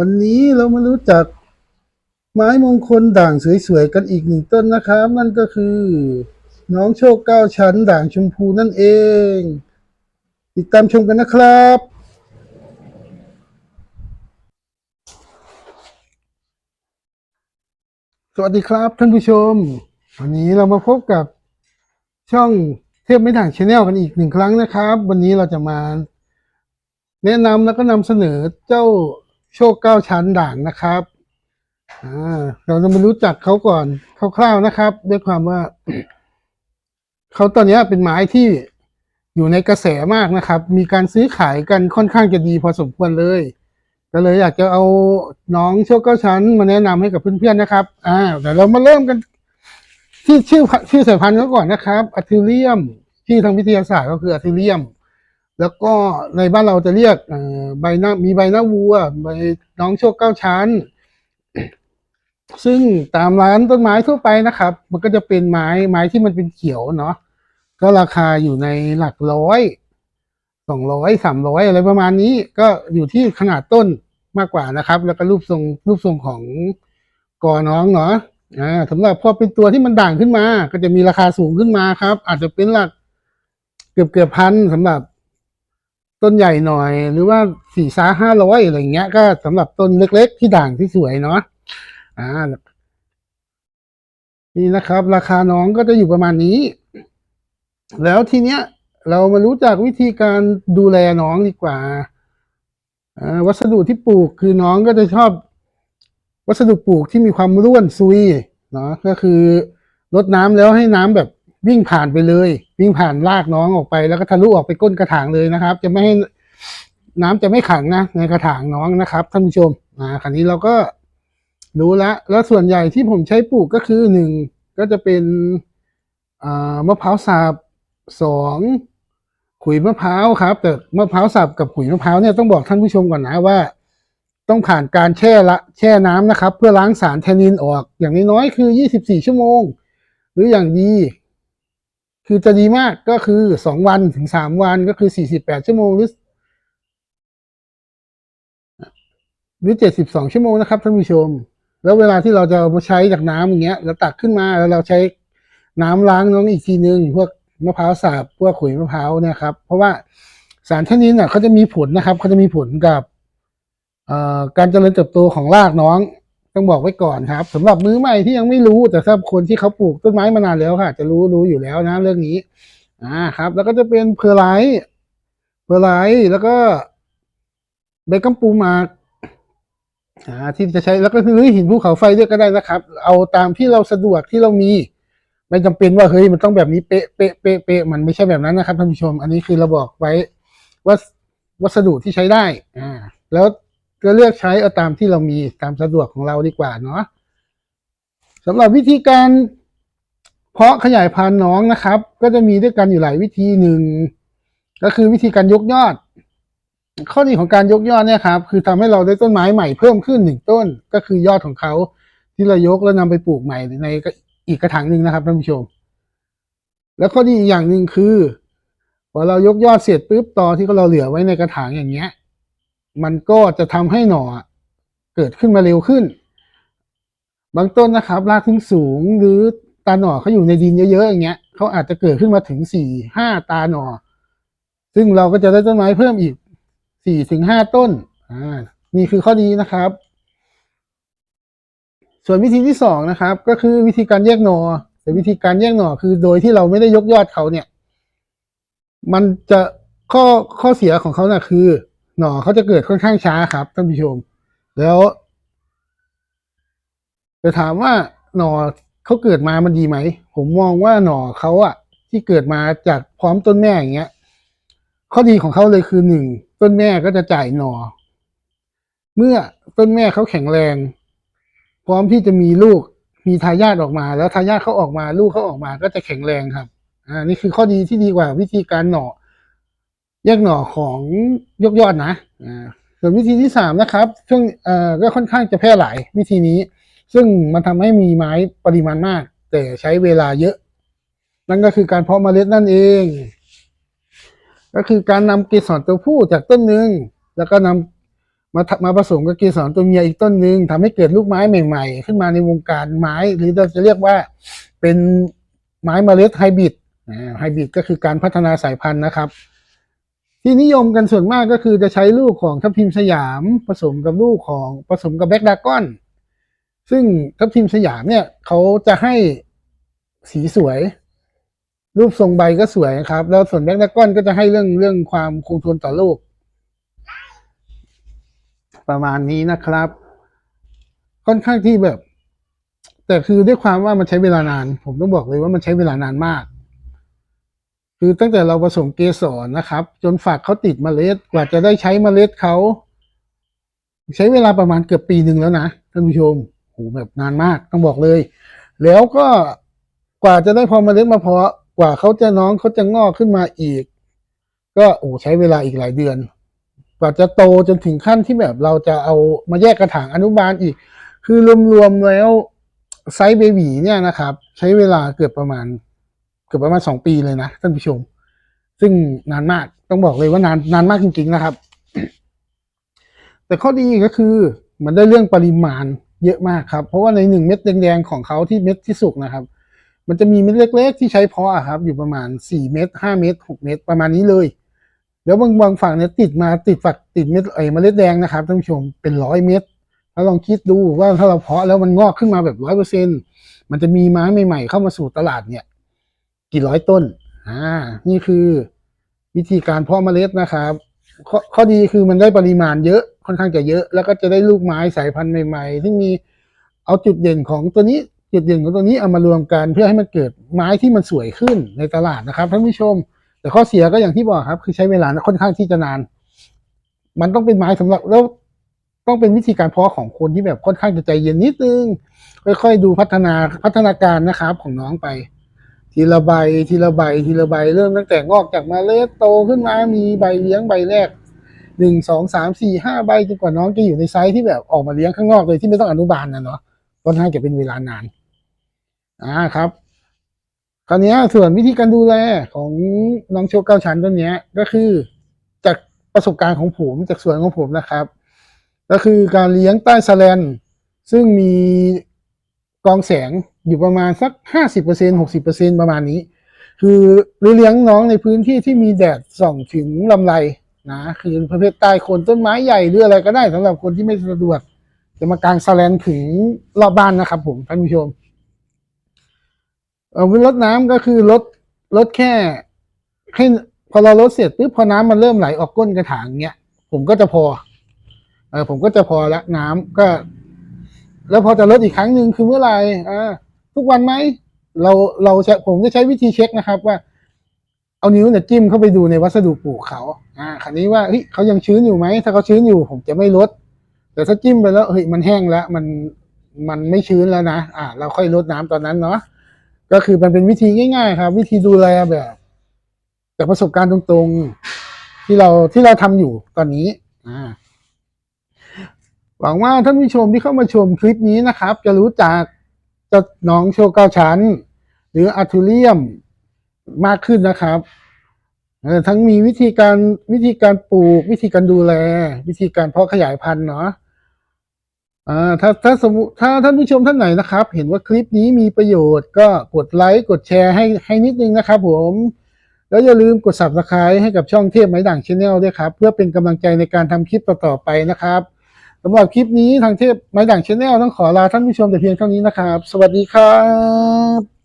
วันนี้เรามารู้จักไม้มงคลด่างสวยๆกันอีกหนึ่งต้นนะครับ นั่นก็คือ น้องโชคเก้าชั้น ด่างชมพูนั่นเอง ติดตามชมกันนะครับ สวัสดีครับท่านผู้ชม วันนี้เรามาพบกับช่องเทพไม่ด่างชาแนลกันอีกหนึ่งครั้งนะครับ วันนี้เราจะมา แนะนำแล้วก็นำเสนอเจ้า โชคเก้าชั้นด่างนะครับเราจะมารู้จักเขาก่อนคร่าวๆนะครับ ด้วยความว่าเขาตอนนี้เป็นไม้ที่อยู่ในกระแสมากนะครับ มีการซื้อขายกันค่อนข้างจะดีพอสมควรเลย ก็เลยอยากจะเอาน้องโชคเก้าชั้นมาแนะนำให้กับเพื่อนๆนะครับ อ่าเดี๋ยวเรามาเริ่มกัน ที่ชื่อชื่อสายพันธุ์เขาก่อนนะครับอะทิเลียม ที่ทางวิทยาศาสตร์ก็คืออะทิเลียม แล้วก็ในบ้านเราจะเรียกใบหน้ามีใบหน้าวัวใบน้องโชคเก้าชั้น ซึ่งตามร้านต้นไม้ทั่วไปนะครับ มันก็จะเป็นไม้ไม้ที่มันเป็นเขียวเนาะก็ราคาอยู่ในหลักร้อยสองร้อยสามร้อยอะไรประมาณนี้ ก็อยู่ที่ขนาดต้นมากกว่านะครับ แล้วก็รูปทรงรูปทรงของกอน้องเนาะอ่าสำหรับพอเป็นตัวที่มันด่างขึ้นมา ก็จะมีราคาสูงขึ้นมาครับ อาจจะเป็นหลักเกือบเกือบพันสำหรับ ต้นใหญ่หน่อย หรือว่าสี่ซ้าห้าร้อยอะไรอย่างเงี้ย ก็สำหรับต้นเล็กๆที่ด่างที่สวยเนาะอ่านี่นะครับ ราคาน้องก็จะอยู่ประมาณนี้ แล้วทีเนี้ย เรามารู้จักวิธีการดูแลน้องดีกว่าวัสดุที่ปลูกคือน้องก็จะชอบ วัสดุปลูกที่มีความร่วนซุยเนาะก็คือรดน้ำแล้วให้น้ำแบบ วิ่งผ่านไปเลย วิ่งผ่านรากน้องออกไป แล้วก็ทะลุออกไปก้นกระถางเลยนะครับ จะไม่ให้น้ำจะไม่ขังนะในกระถางน้องนะครับท่านผู้ชมอ่าคราวนี้เราก็รู้ละแล้วส่วนใหญ่ที่ผมใช้ปลูกก็คือหนึ่งก็จะเป็นอ่ามะพร้าวสับสองขุยมะพร้าวครับ แต่มะพร้าวสับกับขุยมะพร้าวเนี่ยต้องบอกท่านผู้ชมก่อนนะว่า ต้องผ่านการแช่ละแช่น้ำนะครับ เพื่อล้างสารแทนนินออก อย่างน้อยๆคือ 24 ชั่วโมง หรืออย่างดี คือจะดีมากก็คือ2วันถึง3วันก็คือ48ชั่วโมงหรือหรือ72ชั่วโมงนะครับท่านผู้ชม แล้วเวลาที่เราจะมาใช้จากน้ำอย่างเงี้ยเราตักขึ้นมาแล้วเราใช้น้ำล้างน้องอีกทีนึงพวกมะพร้าวสาบพวกขุยมะพร้าวเนี่ยครับ เพราะว่าสารแทนนินอะเขาจะมีผลนะครับเขาจะมีผลกับการเจริญเติบโตของรากน้อง ต้องบอกไว้ก่อนครับสำหรับมือใหม่ที่ยังไม่รู้แต่สำหรับคนที่เขาปลูกต้นไม้มานานแล้วค่ะ จะรู้รู้อยู่แล้วนะ เรื่องนี้อ่าครับ แล้วก็จะเป็นเพอร์ไลท์เพอร์ไลท์แล้วก็เบกัมปูมาร์กอ่าที่จะใช้แล้วก็คือหินภูเขาไฟด้วยก็ได้นะครับ เอาตามที่เราสะดวกที่เรามีไม่จำเป็นว่าเฮ้ยมันต้องแบบนี้เป๊ะเป๊ะเป๊ะเป๊ะมันไม่ใช่แบบนั้นนะครับท่านผู้ชม อันนี้คือเราบอกไว้ว่าวัสดุที่ใช้ได้อ่าแล้ว ก็เลือกใช้เอาตามที่เรามีตามสะดวกของเราดีกว่าเนาะสำหรับวิธีการเพาะขยายพันธุ์น้องนะครับ ก็จะมีด้วยกันอยู่หลายวิธีหนึ่งก็คือวิธีการยกยอด ข้อดีของการยกยอดเนี่ยครับ คือทำให้เราได้ต้นไม้ใหม่เพิ่มขึ้นหนึ่งต้น ก็คือยอดของเขาที่เรายกแล้วนำไปปลูกใหม่ในอีกกระถางหนึ่งนะครับท่านผู้ชม แล้วข้อดีอีกอย่างหนึ่งคือพอเรายกยอดเสร็จปุ๊บตอที่เราเหลือไว้ในกระถางอย่างเงี้ย มันก็จะทำให้หน่อเกิดขึ้นมาเร็วขึ้น บางต้นนะครับรากถึงสูงหรือตาหน่อเขาอยู่ในดินเยอะๆอย่างเงี้ยเขาอาจจะเกิดขึ้นมาถึงสี่ห้าตาหน่อ ซึ่งเราก็จะได้ต้นไม้เพิ่มอีกสี่ถึงห้าต้นอ่านี่คือข้อดีนะครับ ส่วนวิธีที่สองนะครับ ก็คือวิธีการแยกหน่อแต่วิธีการแยกหน่อคือโดยที่เราไม่ได้ยกยอดเขาเนี่ย มันจะข้อข้อเสียของเขาน่ะคือ หน่อเขาจะเกิดค่อนข้างช้าครับท่านผู้ชม แล้วจะถามว่าหน่อเขาเกิดมามันดีไหม ผมมองว่าหน่อเขาอะที่เกิดมาจากพร้อมต้นแม่อย่างเงี้ย ข้อดีของเขาเลยคือหนึ่งต้นแม่ก็จะจ่ายหน่อ เมื่อต้นแม่เขาแข็งแรง พร้อมที่จะมีลูกมีทายาทออกมา แล้วทายาทเขาออกมา ลูกเขาออกมาก็จะแข็งแรงครับอ่านี่คือข้อดีที่ดีกว่าวิธีการหน่อ แยกหน่อของยกยอดนะอ่าส่วนวิธีที่สามนะครับช่วงเอ่อก็ค่อนข้างจะแพร่หลายวิธีนี้ ซึ่งมันทำให้มีไม้ปริมาณมาก แต่ใช้เวลาเยอะ นั่นก็คือการเพาะเมล็ดนั่นเอง ก็คือการนำเกสรตัวผู้จากต้นหนึ่งแล้วก็นำเมามาผสมกับเกสรตัวเมียอีกต้นหนึ่งทำให้เกิดลูกไม้ใหม่ ๆ ขึ้นมาในวงการไม้ หรือเราจะเรียกว่าเป็นไม้เมล็ดไฮบริดไฮบริดก็คือการพัฒนาสายพันธุ์นะครับ ที่นิยมกันส่วนมากก็คือจะใช้ลูกของทับทิมสยามผสมกับลูกของผสมกับแบล็กดากอน ซึ่งทับทิมสยามเนี่ยเขาจะให้สีสวย รูปทรงใบก็สวยครับ แล้วส่วนแบล็กดากอนก็จะให้เรื่องเรื่องความคงทนต่อโลกประมาณนี้นะครับ ค่อนข้างที่แบบ แต่คือด้วยความว่ามันใช้เวลานาน ผมต้องบอกเลยว่ามันใช้เวลานานมาก คือตั้งแต่เราผสมเกสรนะครับ จนฝักเขาติดเมล็ดกว่าจะได้ใช้เมล็ดเขาใช้เวลาประมาณเกือบปีหนึ่งแล้วนะท่านผู้ชมโหแบบนานมากต้องบอกเลย แล้วก็กว่าจะได้พอเมล็ดมาเพาะกว่าเขาจะน้องเขาจะงอกขึ้นมาอีก ก็โอ้ใช้เวลาอีกหลายเดือน กว่าจะโตจนถึงขั้นที่แบบเราจะเอามาแยกกระถางอนุบาลอีก คือรวมๆแล้วไซส์เบบีเนี่ยนะครับ ใช้เวลาเกือบประมาณ เกือบประมาณสองปีเลยนะท่านผู้ชม ซึ่งนานมากต้องบอกเลยว่านานนานมากจริงๆนะครับ แต่ข้อดีก็คือมันได้เรื่องปริมาณเยอะมากครับ เพราะว่าในหนึ่งเม็ดแดงๆของเขาที่เม็ดที่สุกนะครับ มันจะมีเม็ดเล็ก ๆ ที่ใช้เพาะอะครับ อยู่ประมาณสี่เม็ดห้าเม็ดหกเม็ดประมาณนี้เลย แล้วบางบางฝั่งเนี่ยติดมาติดฝักติดเม็ดไอ้เมล็ดแดงนะครับท่านผู้ชมเป็นร้อยเม็ดแล้วลองคิดดูว่าถ้าเราเพาะแล้วมันงอกขึ้นมาแบบร้อยเปอร์เซ็นมันจะมีไม้ใหม่ๆเข้ามาสู่ตลาดเนี่ย กี่ร้อยต้น อ่า นี่คือวิธีการเพาะเมล็ดนะครับข้อข้อดีคือมันได้ปริมาณเยอะค่อนข้างจะเยอะ แล้วก็จะได้ลูกไม้สายพันธุ์ใหม่ ๆ ที่มีเอาจุดเด่นของตัวนี้จุดเด่นของตัวนี้เอามารวมกันเพื่อให้มันเกิดไม้ที่มันสวยขึ้นในตลาดนะครับท่านผู้ชม แต่ข้อเสียก็อย่างที่บอกครับ คือใช้เวลาค่อนข้างที่จะนาน มันต้องเป็นไม้สำหรับแล้วต้องเป็นวิธีการเพาะของคนที่แบบค่อนข้างจะใจเย็นนิดนึงค่อยๆดูพัฒนาพัฒนาการนะครับของน้องไป ทีละใบทีละใบทีละใบเริ่มตั้งแต่งอกจากมาเล็ดโตขึ้นมามีใบเลี้ยงใบแรกหนึ่งสองสามสี่ห้าใบจนกว่าน้องจะอยู่ในไซส์ที่แบบออกมาเลี้ยงข้างนอกเลยที่ไม่ต้องอนุบาลนะเนาะค่อนข้างจะเป็นเวลานานอ่าครับ คราวนี้ส่วนวิธีการดูแลของน้องโชคเก้าชั้นตัวนี้ก็คือจากประสบการณ์ของผมจากสวนของผมนะครับ ก็คือการเลี้ยงใต้สแลนซึ่งมี กองแสงอยู่ประมาณสักห้าสิบเปอร์เซ็นหกสิบเปอร์เซ็นประมาณนี้ คือเลี้ยงน้องในพื้นที่ที่มีแดดส่องถึงลำไรนะคือประเภทใต้โคนต้นไม้ใหญ่หรืออะไรก็ได้สำหรับคนที่ไม่สะดวกจะมากางสแลนถึงรอบบ้านนะครับผมท่านผู้ชมเออลดน้ำก็คือลดลดแค่ให้พอเราลดเสร็จปุ๊บพอน้ำมันเริ่มไหลออกก้นกระถางเนี้ยผมก็จะพอเออผมก็จะพอละน้ำก็ แล้วพอจะลดอีกครั้งหนึ่งคือเมื่อไหร่อ่าทุกวันไหมเราเราใช้ผมจะใช้วิธีเช็คนะครับว่า เอานิ้วเนี่ยจิ้มเข้าไปดูในวัสดุปลูกเขาอ่าคราวนี้ว่าเฮ้ยเขายังชื้นอยู่ไหมถ้าเขาชื้นอยู่ ผมจะไม่ลด แต่ถ้าจิ้มไปแล้วเฮ้ยมันแห้งแล้ว มันมันไม่ชื้นแล้วนะอ่า เราค่อยลดน้ำตอนนั้นเนาะก็คือมันเป็นวิธีง่าย ๆ ครับ วิธีดูแลแบบจากประสบการณ์ตรงๆ ที่เราที่เราทำอยู่ตอนนี้ อ่า หวังว่าท่านผู้ชมที่เข้ามาชมคลิปนี้นะครับ จะรู้จักจ้าน้องโชกาชันหรืออาร์ทูเรียมมากขึ้นนะครับทั้งมีวิธีการวิธีการปลูก วิธีการดูแล วิธีการเพาะขยายพันธุ์เนาะถ้าถ้าสมมติถ้าท่านผู้ชมท่านไหนนะครับ เห็นว่าคลิปนี้มีประโยชน์ก็กดไลค์กดแชร์ให้ให้นิดนึงนะครับผมแล้วอย่าลืมกด subscribe ให้กับช่องเทพไม้ด่างชาแนลด้วยครับ เพื่อเป็นกำลังใจในการทำคลิปต่อๆไปนะครับ สำหรับคลิปนี้ทางเทพไม้ด่างชาแนลต้องขอลาท่านผู้ชมแต่เพียงเท่านี้นะครับ สวัสดีครับ